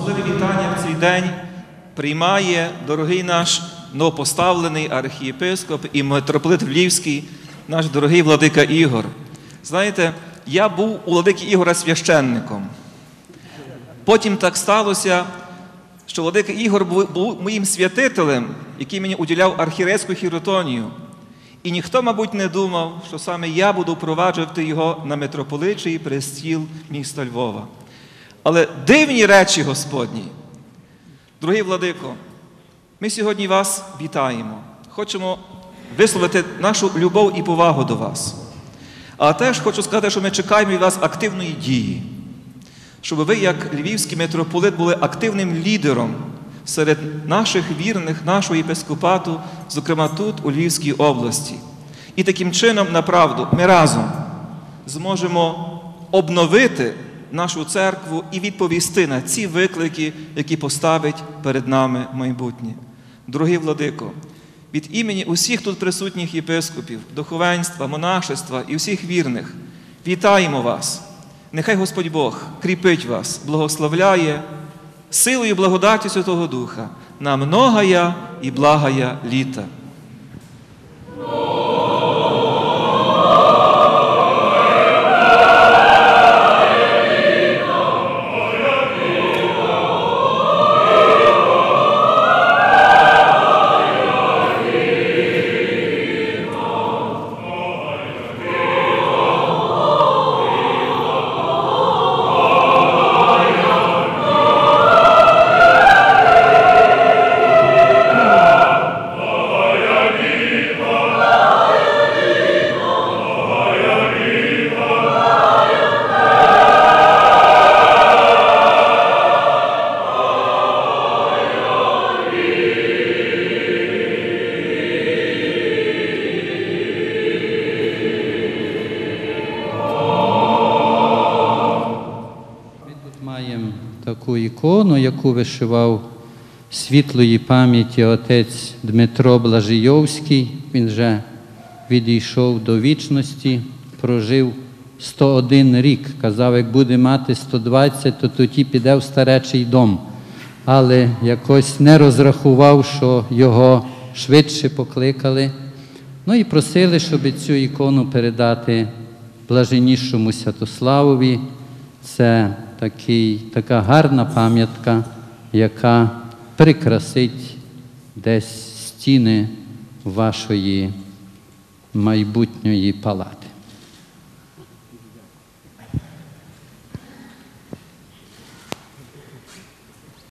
Особливе вітання в цей день приймає дорогий наш новопоставлений архієпископ і митрополит Львівський, наш дорогий владика Ігор. Знаєте, я був у владики Ігора священником. Потім так сталося, що владика Ігор був, моїм святителем, який мені уділяв архірейську хіротонію. І ніхто, мабуть, не думав, що саме я буду впроваджувати його на митрополичий престіл міста Львова. Але дивні речі Господні. Дорогий владико, ми сьогодні вас вітаємо. Хочемо висловити нашу любов і повагу до вас. А теж хочу сказати, що ми чекаємо від вас активної дії, щоб ви, як львівський митрополит, були активним лідером серед наших вірних, нашого єпископату, зокрема тут, у Львівській області. І таким чином, направду, ми разом зможемо обновити нашу церкву і відповісти на ці виклики, які поставить перед нами майбутнє. Дорогий владико, від імені усіх тут присутніх єпископів, духовенства, монашества і всіх вірних вітаємо вас. Нехай Господь Бог кріпить вас, благословляє силою і благодаттю Святого Духа на многая і благая літа. Таку ікону, яку вишивав світлої пам'яті отець Дмитро Блажийовський. Він вже відійшов до вічності, прожив 101 рік. Казав, як буде мати 120, то тоді піде в старечий дом. Але якось не розрахував, що його швидше покликали. Ну і просили, щоб цю ікону передати блаженнішому Святославові. Це такий, така гарна пам'ятка, яка прикрасить десь стіни вашої майбутньої палати.